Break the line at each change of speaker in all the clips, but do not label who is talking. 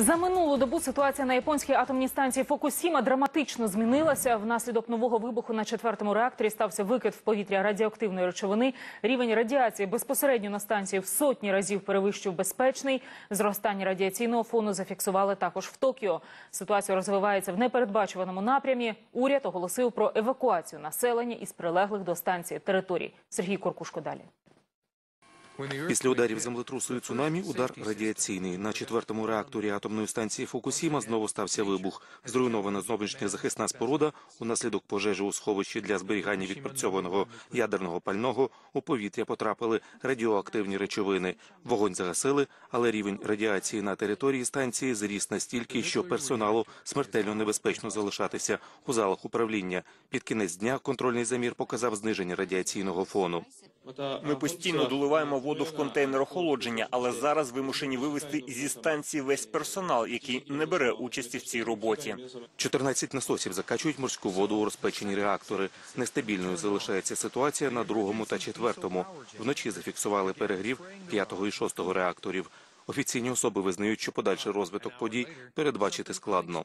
За минулу добу ситуація на японській атомній станції Фукусіма драматично змінилася. Внаслідок нового вибуху на четвертому реакторі стався викид в повітря радіоактивної речовини. Рівень радіації безпосередньо на станції в сотні разів перевищив безпечний. Зростання радіаційного фону зафіксували також в Токіо. Ситуація розвивається в непередбачуваному напрямі. Уряд оголосив про евакуацію населення із прилеглих до станції територій. Сергій Коркушко далі.
Після ударів землетрусу і цунамі удар радіаційний. На четвертому реакторі атомної станції Фукусіма знову стався вибух. Зруйнована зовнішня захисна споруда. Унаслідок пожежі у сховищі для зберігання відпрацьованого ядерного пального у повітря потрапили радіоактивні речовини. Вогонь загасили, але рівень радіації на території станції зріс настільки, що персоналу смертельно небезпечно залишатися у залах управління. Під кінець дня контрольний замір показав зниження радіаційного фону.
Ми постійно доливаємо воду в контейнер охолодження, але зараз вимушені вивести зі станції весь персонал, який не бере участі в цій роботі.
14 насосів закачують морську воду у розпечені реактори. Нестабільною залишається ситуація на другому та четвертому. Вночі зафіксували перегрів п'ятого і шостого реакторів. Офіційні особи визнають, що подальший розвиток подій передбачити складно.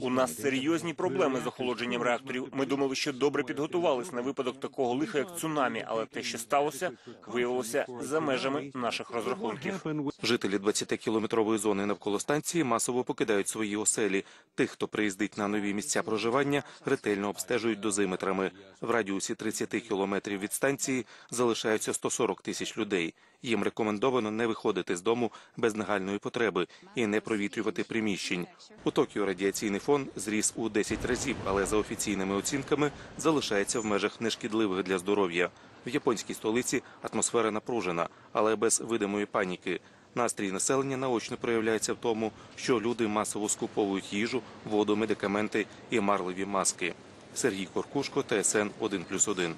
У нас серйозні проблеми з охолодженням реакторів. Ми думали, що добре підготувались на випадок такого лиха, як цунамі, але те, що сталося, виявилося за межами наших розрахунків.
Жителі 20-кілометрової зони навколо станції масово покидають свої оселі. Тих, хто приїздить на нові місця проживання, ретельно обстежують дозиметрами. В радіусі 30 кілометрів від станції залишаються 140 тисяч людей. Їм рекомендовано не виходити з дому без нагальної потреби і не провітрювати приміщень. У Токіо радіаційний фон зріс у 10 разів, але за офіційними оцінками залишається в межах нешкідливих для здоров'я. В японській столиці атмосфера напружена, але без видимої паніки. Настрій населення наочно проявляється в тому, що люди масово скуповують їжу, воду, медикаменти і марливі маски. Сергій Коркушко, ТСН 1+,1.